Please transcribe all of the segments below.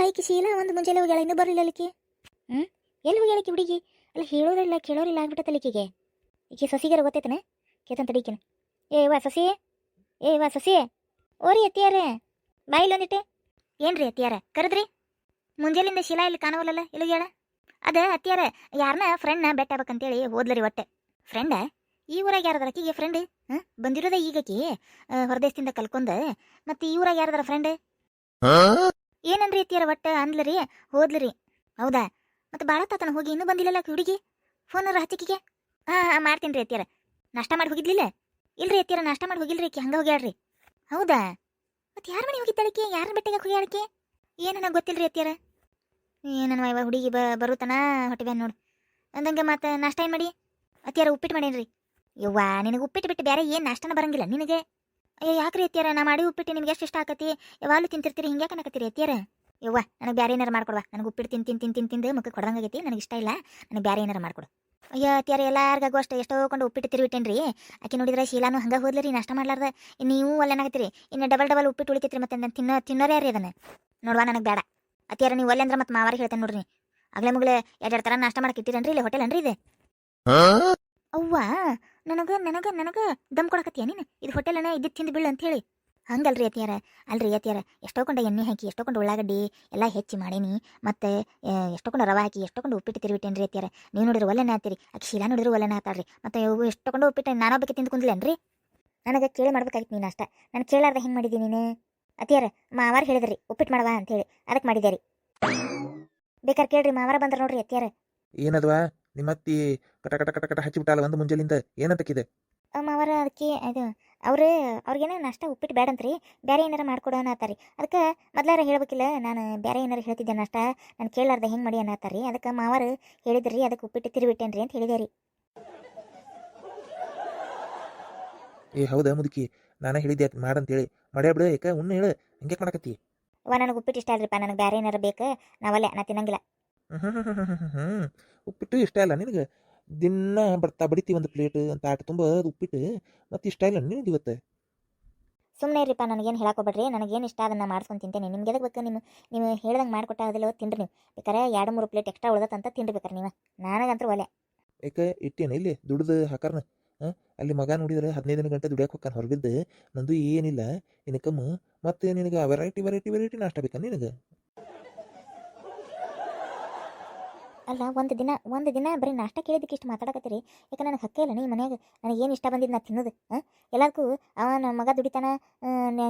ಅಲ್ಲ ಈಕಿ ಒಂದು ಮುಂಜಾನೆ ಹೋಗ್ಯಾಳ ಇನ್ನೂ ಬರಲಿಲ್ಲ ಅಲ್ಲಿಕಿ. ಹ್ಞೂ ಎಲ್ಲಿ ಹೋಗ್ಯಾಳಕ್ಕೆ ಹುಡುಗಿ? ಅಲ್ಲ ಹೇಳೋರಿಲ್ಲ, ಕೇಳೋರಿಲ್ಲ ಆಗ್ಬಿಟ್ಟತ್ತಲ್ಲ ಈಕಿಗೆ. ಈಕಿ ಸಸಿಗಾರ ಗೊತ್ತೈತನ? ಕೇತನ್ ತಡೀಕಿನ ಏ, ವಾ ಸಸಿ. ಏ, ವಾ ಸಸಿ. ಓರಿ ಎತ್ತಿಯಾರೆ ಬಾಯಿಲ್ ಒಂದಿಟ್ಟೆ. ಏನ್ರಿ ಅತ್ತಿಯಾರ? ಕರೆದ್ರಿ. ಮುಂಜಾಲಿಂದ ಶೀಲಾ ಇಲ್ಲಿ ಕಾಣವಲ್ಲಲ್ಲ ಇಲ್ಲಿ ಹೇಳ ಅದ ಅತ್ತಿಯಾರ ಯಾರನ್ನ ಫ್ರೆಂಡ್ನ ಬೆಟ್ಟ ಆಗ್ಬೇಕಂತೇಳಿ ಹೋದ್ಲರಿ ಒಟ್ಟೆ. ಫ್ರೆಂಡ ಈ ಊರಾಗ ಯಾರದಾರ ಆಕಿಗೆ ಫ್ರೆಂಡ್ ಹಾಂ? ಬಂದಿರೋದ ಈಗಕಿ? ಹೊರದೇಶದಿಂದ ಕಲ್ಕೊಂಡ ಮತ್ತೆ ಈ ಊರಾಗ ಯಾರದಾರ ಫ್ರೆಂಡ್ ಏನನ್ರಿ ಅತ್ತಿಯಾರ ಒಟ್ಟ ಅಂದ್ಲರಿ? ಹೋದ್ಲರಿ. ಹೌದಾ? ಮತ್ತೆ ಬಾಳ ತಾತನ ಹೋಗಿ ಇನ್ನೂ ಬಂದಿಲ್ಲಲ್ಲ ಹುಡುಗಿ? ಫೋನರ ಹಚ್ಚಿಕಿಗೆ ಹಾಂ ಹಾಂ ಮಾಡ್ತೀನಿ ರೀ ಅತ್ತಿಯಾರ. ನಾಷ್ಟ ಮಾಡಿ ಹೋಗಿದ್ಲಿಲ್ಲ? ಇಲ್ರಿ ಅತ್ತಿಯಾರ, ನಾಷ್ಟ ಮಾಡಿ ಹೋಗಿಲ್ರಿ ಈಕೆ ಹಂಗ ಹೋಗ್ಯಾಡ್ರಿ ಹೌದಾ? ಮತ್ತೆ ಯಾರ ಮನೆ ಹೋಗಿದ್ದಾಳಕಿ ಯಾರ ಬೆಟ್ಟಗೆ ಹೋಗ್ಯಾಳಕಿ ಏನನ ಗೊತ್ತಿಲ್ರಿ ಅತ್ತಿಯಾರ? ಏನನ ಇವಾಗ ಹುಡುಗಿ ಬ, ಬರುತ್ತಾನ? ಹೊಟ್ಟೆ ನೋಡು. ಅಂದಂಗೆ ಮತ್ತೆ ನಾಷ್ಟ ಏನು ಮಾಡಿ? ಅತ್ತಿಯಾರ ಉಪ್ಪಿಟ್ಟು ಮಾಡೇನ್ರಿ. ಯವ್ವಾ, ನಿನಗೆ ಉಪ್ಪಿಟ್ಟು ಬಿಟ್ಟು ಬೇರೆ ಏನು ನಾಷ್ಟನ ಬರಂಗಿಲ್ಲ ನಿನಗೆ? ಅಯ್ಯೋ ಯಾಕ್ರಿ ಎತ್ತಿಯಾರ? ನಾ ಮಾಡಿ ಉಪ್ಪಿಟ್ಟು ನಿಮ್ಗೆ ಎಷ್ಟು ಇಷ್ಟ ಆಕತಿ? ಯಾವಾಗಲೂ ತಿಂತಿರ್ತೀರಿ ಹಿಂಗೆ ಕನಕತ್ತೀರಿ ಎತ್ತಿಯಾರ? ಯವ್ವ ನನಗೆ ಬೇರೆ ಏನಾರು ಮಾಡ್ಕೊಡ್ವಾ. ನನಗೆ ಉಪ್ಪಿಟ್ಟು ತಿನ್ ತಿನ್ ತಿನ್ ತಿನ್ ತಿಂದು ಮುಖಕ್ಕೆ ಕೊಡಂಗಾಗೈತಿ ನನಗೆ ಇಷ್ಟ ಇಲ್ಲ. ನನಗೆ ಬೇರೆ ಏನಾರು ಮಾಡ್ಕೊಡು. ಅಯ್ಯೋ ಅತ್ತಿಯಾರ ಎಲ್ಲಾರ್ಗಾಗೂ ಅಷ್ಟು. ಎಷ್ಟೋ ಕೊಂಡು ಉಪ್ಪಿಟ್ಟು ತಿರುವಿಟ್ಟೇನ್ರಿ ಆಕೆ ನೋಡಿದ್ರೆ ಶೀಲಾನು ಹಂಗೆ ಹೋದ್ಲರಿ ನಾಷ್ಟ ಮಾಡ್ಲಾರ್ದ. ನೀವು ಒಲ್ಲೆನಾಗತ್ತೀರಿ ಇನ್ನು ಡಬಲ್ ಡಬಲ್ ಉಪ್ಪಿಟ್ಟು ಉಳಿತೈತ್ರಿ ಮತ್ತೆ ನಾನು ತಿನ್ನೋ ತಿನ್ನೋರೇ ಯಾರು ಅದನ್ನ? ನೋಡುವ ನನಗೆ ಬೇಡ ಅತ್ತಿಯಾರ ನೀವು ಒಲ್ಲೆ ಅಂದ್ರೆ ಮತ್ತೆ ಮಾವಾರಿಗೆ ಹೇಳ್ತೇನೆ ನೋಡ್ರಿ. ಆಗ್ಲೇ ಮುಗ್ಲೆ ಎರಡೆರಡು ಥರ ನಾಷ್ಟ ಮಾಡಕ್ಕೆ ಇಟ್ಟಿರೇನ್ರಿ ಇಲ್ಲಿ ಹೋಟೆಲ್ ಅನ್ರಿ ಇದೆ? ಅವ್ವ ನನಗ ನನಗ ನನಗ ದಮ್ ಕೊಡಕತ್ತೀಯ ನೀನು? ಇದು ಹೋಟೆಲ್ ಇದ್ದು ತಿಂದು ಬೀಳು ಅಂತ ಹೇಳಿ. ಹಂಗಲ್ರಿ ಅತಿಯಾರ ಅಲ್ರಿ ಅತಿಯಾರ ಎಷ್ಟೋ ಕೊಂಡ ಎಣ್ಣೆ ಹಾಕಿ, ಎಷ್ಟೋ ಕೊಂಡು ಉಳ್ಳಾಗಡ್ಡಿ ಎಲ್ಲ ಹೆಚ್ಚಿ ಮಾಡೀನಿ. ಮತ್ತೆ ಎಷ್ಟೋ ಕೊಂಡ ರವೆ ಹಾಕಿ, ಎಷ್ಟೋ ಕೊಂಡು ಉಪ್ಪಿಟ್ಟು ತಿರುವಿಟ್ಟೇನ್ರಿ ಅತಿಯಾರ ನೀವು ನೋಡಿದ್ರೆ ಒಲೆನ ಹಾಕ್ತೀರಿ ಅಕ್ಕಿ ಶೀಲಾ ನೋಡಿದ್ರು ಒಲೆನ ಹಾತಾಳ್ರಿ ಮತ್ತೆ ಇವು ಎಷ್ಟೋ ಕೊಂಡು ಉಪ್ಪಿಟ್ಟು ನಾನೊಬ್ಬಕ್ಕೆ ತಿಂದು ಕುಂದ್ಲೇನ್ರಿ? ನನಗೆ ಕೇಳಿ ಮಾಡ್ಬೇಕಾಗಿತ್ತು ನೀನು ಅಷ್ಟ. ನಾನು ಕೇಳಾರ್ದ ಹೆಂಗೆ ಮಾಡಿದ್ದೀನಿ ನೀನು? ಅತಿಯಾರ ಮಾವಾರ ಹೇಳಿದ್ರಿ, ಉಪ್ಪಿಟ್ಟು ಮಾಡವಾ ಅಂತ ಹೇಳಿ. ಅದಕ್ಕೆ ಮಾಡಿದ್ದೆ ರೀ ಬೇಕಾರೆ ಕೇಳ್ರಿ, ಮಾವಾರ ಬಂದ್ರೆ ನೋಡ್ರಿ ಅತಿಯಾರ ಏನದ್ವಾ? ನಿಮ್ಮತ್ತಿ ಕಟ ಕಟ ಕಟ ಕಟ ಹಚ್ಚಿಬಿಟ್ಟಾಲ ಒಂದು ಮುಂಜಾಲಿಂದ ಏನಂತಕ್ಕಿದೆ ಅವರ ಅದಕ್ಕೆ ಇದು ಅವ್ರು ಅವ್ರಿಗೇನ ನಷ್ಟ ಉಪ್ಪಿಟ್ಟು ಬೇಡಂತ್ರಿ ಬೇರೆ ಏನಾರ ಮಾಡ್ಕೊಡೋಣ ಅನ್ನತ್ತಾರಿ ಅದಕ್ಕೆ ಮೊದ್ಲಾರ ಹೇಳ್ಬೇಕಿಲ್ಲ ನಾನು ಬೇರೆ ಏನಾರ ಹೇಳ್ತಿದ್ದೆ ನಷ್ಟ ನಾನು ಕೇಳಾರ್ದ ಹೆಂಗೆ ಮಾಡಿ ಅನ್ನತ್ತಾರಿ ಅದಕ್ಕೆ ಮಾವರು ಹೇಳಿದ್ರಿ ಅದಕ್ಕೆ ಉಪ್ಪಿಟ್ಟು ತಿರುಬಿಟ್ಟೇನ್ರಿ ಅಂತ ಹೇಳಿದೆ ರೀ. ಏ ಹೌದಾ ಮುದುಕಿ? ನಾನು ಹೇಳಿದ್ದೆ ಅದ್ ಮಾಡಂತೇಳಿ. ಮಾಡ್ಯಾ ಬಿಡು ಯಾಕ ಉಣ್ಣ ಹೇಳು ಹಂಗೆ ಮಾಡಕತ್ತಿ? ವಾ ನನಗೆ ಉಪ್ಪಿಟ್ಟು ಇಷ್ಟ ಅಲ್ರಿಪ್ಪ ನನಗೆ ಬೇರೆ ಏನಾರ ಬೇಕು ನಾವಲ್ಲೇ ನಾ ತಿನ್ನಂಗಿಲ್ಲ. ಉಪ್ಪಿಟ್ಟು ಇಷ್ಟ ಇಲ್ಲ. ನಿನಗೆ ದಿನ ಬರ್ತಾ ಬಡಿತಿ ಒಂದು ಪ್ಲೇಟ್ ಅಂತ ಆಟ ತುಂಬ ಉಪ್ಪಿಟ್ಟು. ಮತ್ತೆ ಇಷ್ಟ ಇಲ್ಲ ನಿನಗೆ ಇವತ್ತು? ಸುಮ್ಮನೆ ಇರಿಪ್ಪ ನನಗೇನು ಹೇಳಕೋಬೇಡ್ರಿ. ನನಗೇನು ಇಷ್ಟ ಅದನ್ನು ಮಾಡ್ಸ್ಕೊಂಡು ತಿಂತೇನೆ. ನಿಮ್ಗೆ ಎದಕ್ಕೆ ಬೇಕು? ನಿಮ್ಮ ನೀವು ಹೇಳ್ದಂಗೆ ಮಾಡಿಕೊಟ್ಟ ಅದೆಲ್ಲ ತಿನ್ರಿ ನೀವು. ಬೇಕಾರೆ ಎರಡು ಮೂರು ಪ್ಲೇಟ್ ಎಕ್ಸ್ಟ್ರಾ ಉಳ್ದತ್ತಂತ ತಿನ್ರಿ ಬೇಕಾರೆ ನೀವು. ನನಗಂತೂ ಒಲೆ. ಏಕೆ ಇಟ್ಟೇನೆ? ಇಲ್ಲಿ ದುಡ್ದು ಹಾಕಾರನ. ಅಲ್ಲಿ ಮಗ ನೋಡಿದ್ರೆ ಹದಿನೈದು ಗಂಟೆ ದುಡಿಯಕ್ಕೆ ಹೋಗ್ತಾನೆ ಹೊರಗಿದ್ದು. ನಂದು ಏನಿಲ್ಲ. ಇನ್ಕಮ್ ಮತ್ತೆ ನಿನಗೆ ವೆರೈಟಿ ವೆರೈಟಿ ವೆರೈಟಿ ನಾಷ್ಟ ಬೇಕಾ ನಿನಗೆ? ಅಲ್ಲ ಒಂದು ದಿನ ಒಂದು ದಿನ ಬರೀ ನಾಷ್ಟ ಕೇಳಿದಕ್ಕೆ ಇಷ್ಟು ಮಾತಾಡಕತ್ತೀರಿ. ಯಾಕೆ ನನಗೆ ಹಕ್ಕೇ ಇಲ್ಲ ನೀವು ಮನೆಯಾಗ ನನಗೆ ಏನು ಇಷ್ಟ ಬಂದಿದ್ದು ನಾ ತಿನ್ನೋದು ಹಾಂ ಎಲ್ಲರಿಗೂ ಅವ ನಮ್ಮ ಮಗ ದುಡಿತಾನ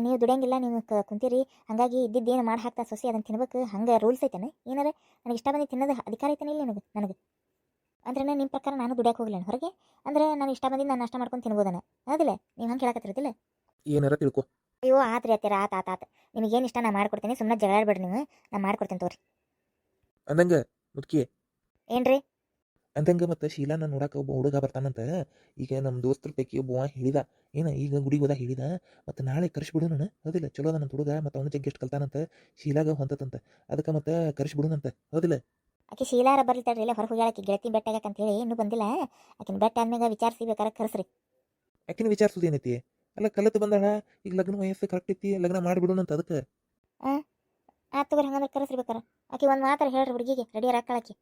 ನೀವು ದುಡಿಯಂಗಿಲ್ಲ ನೀವು ಕ ಕುಂತೀರಿ. ಹಾಗಾಗಿ ಇದ್ದಿದ್ದೇನು ಮಾಡಿ ಹಾಕ್ತಾ ಸೊಸಿ ಅದನ್ನು ತಿನ್ಬೇಕು ಹಂಗೆ ರೂಲ್ಸ್ ಐತೇನೆ? ಏನಾರ ನನಗೆ ಇಷ್ಟ ಬಂದಿದ್ದು ತಿನ್ನೋದು ಅಧಿಕಾರ ಐತೇನೆ ಇಲ್ಲ ನನಗೆ ನನಗೆ? ಅಂದ್ರೆ ನಿಮ್ಮ ಪ್ರಕಾರ ನಾನು ದುಡಿಯಕ್ಕೆ ಹೋಗಿಲ್ಲ ಹೊರಗೆ? ಅಂದ್ರೆ ನಾನು ಇಷ್ಟ ಬಂದಿದ್ದು ನಾನು ನಾಷ್ಟ ಮಾಡ್ಕೊಂಡು ತಿನ್ಬೋದನ? ಹೌದಿಲ್ಲ ನೀವು ಹಂಗೆ ಹೇಳಕತ್ತಿರೋದಿಲ್ಲ? ಏನಾರ ತಿಳ್ಕೊ. ಅಯ್ಯೋ ಆತ್ರಿ ಅತ್ತೀರ ಆತ ಆತ ಆತ. ನಿಮಗೆ ಏನು ಇಷ್ಟ ನಾ ಮಾಡ್ಕೊಡ್ತೀನಿ ಸುಮ್ಮನೆ ಜಗಳಾಡ್ಬೇಡ್ರಿ ನೀವು ನಾ ಮಾಡ್ಕೊಡ್ತೀನಿ ತೋರಿ. ಅಂದಂಗೆ ಮುದುಕಿ ಏನ್ರಿ? ಅಂತಂಗ ಮತ್ತೆ ಶೀಲಾನ ನೋಡಕ್ಕೆ ಒಬ್ಬ ಹುಡುಗ ಬರ್ತಾನಂತ. ಈಗ ನಮ್ಮ ದೋಸ್ತರ ಪೈಕಿ ಒಬ್ಬ ಹೇಳಿದ. ಏನ ಈಗ ಗುಡಿಗೆ ಹೋದ ಹೇಳಿದ. ಮತ್ತೆ ನಾಳೆ ಕರ್ಸ್ಬಿಡು ನಾನು. ಹೌದಿಲ್ಲ ಚಲೋ ಅದ ನನ್ನ ಹುಡುಗ. ಮತ್ತೆ ಅವನ ಜಗ್ಗಿ ಎಷ್ಟು ಕಲ್ತಾನಂತ. ಶೀಲಾಗ ಹೊಂತತಂತ ಅದಕ್ಕೆ ಮತ್ತೆ ಕರ್ಸಿಬಿಡುನಂತ ಹೌದಿಲ್ಲ? ಆಕೆ ಶೀಲಾರ ಬರ್ಲಿತ್ತಾಳ್ರಿ ಇಲ್ಲ ಹೊರಗೆ ಹೋಗ್ಯಾಳಕ್ಕೆ ಗೆಳತಿ ಬೆಟ್ಟಾಗಕ್ಕೆ ಅಂತ ಹೇಳಿ ಇನ್ನೂ ಬಂದಿಲ್ಲ. ಆಕಿನ ಬೆಟ್ಟ ಆದ್ಮ್ಯಾಗ ವಿಚಾರಿಸಿ ಬೇಕಾರೆ ಕರ್ಸ್ರಿ. ಆಕಿನ ವಿಚಾರಿಸೋದು ಏನೈತಿ? ಅಲ್ಲ ಕಲತ್ ಬಂದಾಳ. ಈಗ ಲಗ್ನ ವಯಸ್ಸು ಕರೆಕ್ಟ್ ಐತಿ. ಲಗ್ನ ಮಾಡಿಬಿಡುನಂತ ಅದಕ್ಕೆ. ಆತ್ ತಗೋರಿ ಹಂಗಂದ್ರೆ ಕರೆಸ್ರಿ ಬೇಕಾರೆ. ಆಕೆ ಒಂದು ಮಾತ್ರ ಹೇಳ್ರಿ ಹುಡುಗಿಗೆ. ರೆಡಿಯಾರ ಹಾಕಳಾಕಿ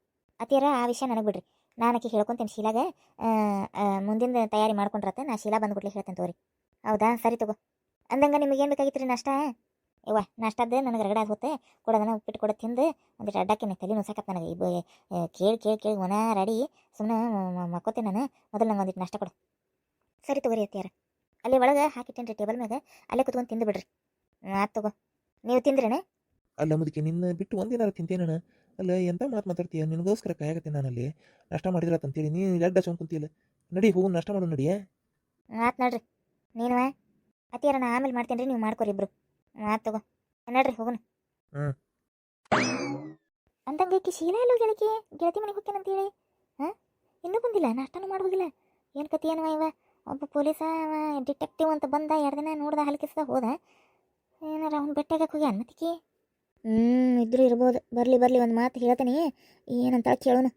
ಅತಿಯರ ಆ ವಿಷಯ ನನಗೆ ಬಿಡ್ರಿ. ನಾನು ಆಕೆ ಹೇಳ್ಕೊಂತೇನೆ ಶೀಲಾಗ ಮುಂದಿನ ತಯಾರಿ ಮಾಡ್ಕೊಂಡ್ರತ್ತೆ ನಾ ಶೀಲಾ ಬಂದ್ಬಿಟ್ಲೆ ಹೇಳ್ತೇನೆ ತಗೋರಿ ಹೌದಾ? ಸರಿ ತಗೋ. ಅಂದಂಗೆ ನಿಮಗೆ ಏನು ಬೇಕಾಗಿತ್ತು ರೀ ನಾಷ್ಟ? ಯವ್ವ ನಾಷ್ಟದ್ದು ನನಗೆ ರಗಡ ಆಗುತ್ತೆ ಕೊಡೋದನ್ನ ಉಪ್ಪಿಟ್ಟು ಕೊಡ ತಿಂದು ಒಂದಿಟ್ಟು ಅಡ್ಡಕ್ಕೆ ತಲೆ ನುಸಾಕತ್ ನನಗೆ. ಇಬ್ಬ ಕೇಳಿ ಕೇಳಿ ಕೇಳಿ, ಒಣ, ರೆಡಿ ಸುಮ್ಮನೆ ಮಕ್ಕೋತೀನಿ ನಾನು. ಮೊದಲು ನಂಗೆ ಒಂದಿಟ್ಟು ನಾಷ್ಟ ಕೊಡು. ಸರಿ ತಗೋರಿ ಅತ್ತಿಯಾರ ಅಲ್ಲಿ ಒಳಗೆ ಹಾಕಿಟ್ಟೇನ್ರಿ ಟೇಬಲ್ ಮ್ಯಾಗ, ಅಲ್ಲೇ ಕುತ್ಕೊಂಡು ತಿಂದು ಬಿಡ್ರಿ. ಆಯ್ತು ತಗೋ. ನೀವು ತಿಂದ್ರೇನೆ? ಅಲ್ಲ ಅದಕ್ಕೆ ನಿನ್ನ ಬಿಟ್ಟು ಒಂದಿನಾರ ತಿಂತೇನ ಅಲ್ಲ ಎಂತ ಮಾತು ಮಾತಾಡ್ತೀಯ? ನಿನಗೋಸ್ಕರ ಕಾಯಕತ್ತೀನಿ ನಾನಲ್ಲಿ. ನಷ್ಟ ಮಾಡಿದ್ರ ಅಂತೇಳಿ ನೀನು ಎಡ್ಡ ಹಚ್ಕೊಂಡ್ ಕುಂತಿಲ್ಲ ನಡಿ ಹೋಗು ನಷ್ಟ ಮಾಡು ನಡಿ ಆತ್ ನೋಡ್ರಿ. ನೀನು ಅತಿಯರ ನಾ ಆಮೇಲೆ ಮಾಡ್ತೇನೆ ರೀ ನೀವು ಮಾಡ್ಕೊರಿ ಇಬ್ರು. ಆತ್ ತಗೋ. ನಡ್ರಿ ಹೋಗೋಣ ಹ್ಮ್. ಅಂತಂಗ ಈಕಿ ಶೀಲಾ ಎಲ್ಲೋ ಗೆಳತಿ? ಗೆಳತಿ ಮನೆಗೆ ಹೋಗ್ತೇನಂತೇಳಿ ಹಾಂ? ಇನ್ನೂ ಬಂದಿಲ್ಲ ನಾಷ್ಟನೂ ಮಾಡಿ ಹೋಗಿಲ್ಲ. ಏನು ಕತಿ ಏನವ ಇವ? ಒಬ್ಬ ಪೊಲೀಸ ಡಿಟೆಕ್ಟಿವ್ ಅಂತ ಬಂದ ಎರಡು ದಿನ ನೋಡ್ದ ಹಲಕಿಸ್ದ ಹೋದ. ಏನಾರ ಅವ್ನು ಬೆಟ್ಟಾಗಕ್ಕೆ ಹೋಗಿ ಮತ್ತಿಕಿ? ಹ್ಞೂ ಇದ್ರು ಇರ್ಬೋದು. ಬರಲಿ ಬರಲಿ, ಒಂದು ಮಾತು ಹೇಳ್ತೀನಿ. ಏನಂತ ಕೇಳೋಣ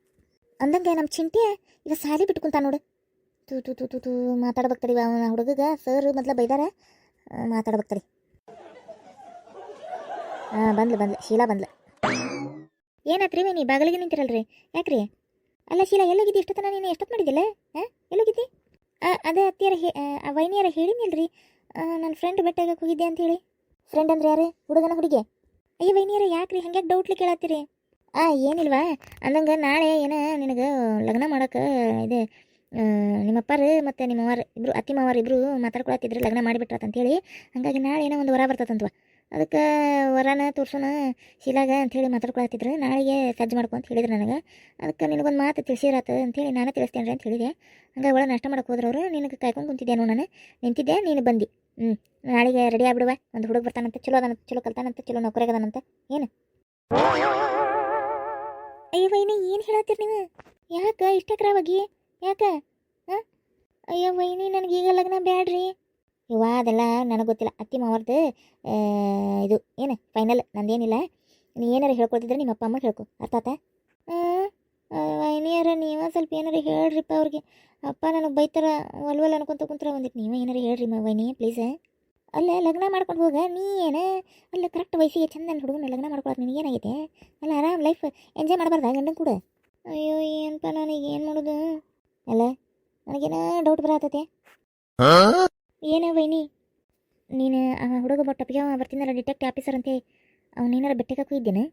ಅಂದಂಗೆ ನಮ್ಮ ಚಿಂಟೆ ಈಗ ಸಾಲಿ ಬಿಟ್ಕೊಂತ ನೋಡು. ತೂ ತೂ ತೂ ತೂ ತೂ ಮಾತಾಡ್ಬೇಕ್ತಡಿ ಅವನ ಹುಡುಗಗ. ಸರ್ ಮೊದಲ ಬೈದಾರ. ಮಾತಾಡ್ಬೇಕ್ತಡಿ ಹಾಂ ಬಂದ್ಲು ಬಂದ್ಲು. ಶೀಲಾ ಬಂದ್ಲು. ಏನಾತ್ರಿ ನೀ ಬಾಗಿಲಿಗೆ ನಿಂತಿರಲ್ರಿ? ಯಾಕ್ರಿ? ಅಲ್ಲ ಶೀಲಾ, ಎಲ್ಲೋಗಿದ್ದಿ? ಎಷ್ಟೊತ್ತನ ನೀನು ಎಷ್ಟೊತ್ತು ಮಾಡಿದ್ದಿಲ್ಲ? ಹಾಂ ಎಲ್ಲೋಗಿದ್ದಿ? ಅದೇ ಅತ್ತಿಯರ ಹೇ ವೈನಿಯರ ಹೇಳಿನಿಲ್ರಿ ನನ್ನ ಫ್ರೆಂಡ್ ಬೆಟ್ಟಾಗ ಹೋಗಿದ್ದೆ ಅಂತ ಹೇಳಿ. ಫ್ರೆಂಡ್ ಅಂದ್ರೆ ಯಾರು? ಹುಡುಗನ ಹುಡುಗಿ? ಅಯ್ಯ, ವೈನಿಯರ, ಯಾಕ್ರಿ? ಹಂಗ್ಯಾಕೆ ಡೌಟ್ಲಿ ಕೇಳತ್ತೀರಿ? ಆ, ಏನಿಲ್ವಾ? ಅಂದಂಗೆ ನಾಳೆ ಏನ, ನಿನಗೆ ಲಗ್ನ ಮಾಡೋಕೆ ಇದು. ನಿಮ್ಮಪ್ಪರು ಮತ್ತು ನಿಮ್ಮವ್ವಾರು ಇಬ್ಬರು ಅತ್ತಿ ಮಾವಾರ ಇಬ್ಬರು ಮಾತಾಡ್ಕೊಳತ್ತಿದ್ರು ಲಗ್ನ ಮಾಡಿಬಿಟ್ರತ್ ಅಂತೇಳಿ. ಹಾಗಾಗಿ ನಾಳೆ ಏನೋ ಒಂದು ವರ ಬರ್ತದಂತವ ಅದಕ್ಕೆ ವರನ ತೋರ್ಸೋಣ, ಶೀಲಾಗ ಅಂಥೇಳಿ ಮಾತಾಡ್ಕೊಳತ್ತಿದ್ರು. ನಾಳೆಗೆ ಸಜ್ಜು ಮಾಡ್ಕೊ ಅಂತ ಹೇಳಿದ್ರು ನನಗೆ. ಅದಕ್ಕೆ ನಿನಗೊಂದು ಮಾತು ತಿಳಿಸಿರತ್ತ ಅಂತೇಳಿ ನಾನೇ ತಿಳಿಸ್ತೇನೆ ಅಂತ ಹೇಳಿದೆ. ಹಂಗೆ ಒಳಗೆ ನಾಷ್ಟ ಮಾಡಕ್ಕೆ ಹೋದ್ರವ್ರು ನಿನಗೆ ಕಾಯ್ಕೊಂಡು ಕುಂತಿದ್ದೆ ನಾನು? ನಿಂತಿದ್ದೆ ನೀನು ಬಂದು. ಹ್ಞೂ ನಾಳೆಗೆ ರೆಡಿ ಆಗ್ಬಿಡುವ. ಒಂದು ಹುಡುಗ ಬರ್ತಾನಂತೆ, ಚಲೋ ಅದಾನಂತ, ಚಲೋ ಕಲ್ತಾನಂತ, ಚಲೋ ನೌಕರಿಗದಾನಂತ ಏನು? ಅಯ್ಯೋ ವೈನಿ, ಏನು ಹೇಳತ್ತೀರಿ ನೀವು? ಯಾಕೆ ಇಷ್ಟಕ್ರವಾಗಿ? ಯಾಕೆ? ಹಾಂ? ಅಯ್ಯೋ ವೈನಿ, ನನಗೆ ಈಗ ಲಗ್ನ ಬ್ಯಾಡ್ರಿ. ಇವ ಅದೆಲ್ಲ ನನಗೆ ಗೊತ್ತಿಲ್ಲ. ಅತ್ತಿ ಮಾವರ್ದು ಇದು, ಏನು ಫೈನಲ್ ನಂದೇನಿಲ್ಲ. ನೀ ಏನಾರು ಹೇಳ್ಕೊಳ್ತಿದ್ರೆ ನಿಮ್ಮ ಅಪ್ಪ ಅಮ್ಮ ಹೇಳ್ಕೊ. ಅರ್ಥ ಆತ ವೈನಿಯರ ನೀವ ಸ್ವಲ್ಪ ಏನಾರ ಹೇಳ್ರಿಪ್ಪ ಅವ್ರಿಗೆ. ಅಪ್ಪ ನನಗೆ ಬೈತಾರ, ಒಲ್ವಲ್ ಅನ್ಕೊಂತ ಕುಂತ್ರ ಒಂದಿಟ್ಟು ನೀವೇ ಏನಾರ ಹೇಳ್ರಿ ಮ ವೈನಿ ಪ್ಲೀಸ್ ಅಲ್ಲೇ, ಲಗ್ನ ಮಾಡ್ಕೊಂಡು ಹೋಗ, ನೀ ಏನು? ಅಲ್ಲ ಕರೆಕ್ಟ್ ವಯಸ್ಸಿಗೆ ಚಂದ ಹುಡುಗನ ಲಗ್ನ ಮಾಡ್ಕೊಳಕ್ಕೆ ನಿನಗೆ ಏನಾಗೈತೆ? ಅಲ್ಲ, ಆರಾಮ್ ಲೈಫ್ ಎಂಜಾಯ್ ಮಾಡಬಾರ್ದ ಗಂಡನ ಕೂಡ? ಅಯ್ಯೋ ಏನಪ್ಪ ನನಗೆ, ಏನು ಮಾಡೋದು? ಅಲ್ಲ, ನನಗೇನ ಡೌಟ್ ಬರತ್ತೈತೆ ಏನ ವೈನಿ? ನೀನು ಆ ಹುಡುಗ ಬಟ್ಟಪ್ಪಿಗೆ ಬರ್ತೀನಲ್ಲ ಡಿಟೆಕ್ಟಿವ್ ಆಫೀಸರ್ ಅಂತೆ ಅವನೇನಾರ ಬೆಟ್ಟಕ್ಕೆ ಇದ್ದೇನೆ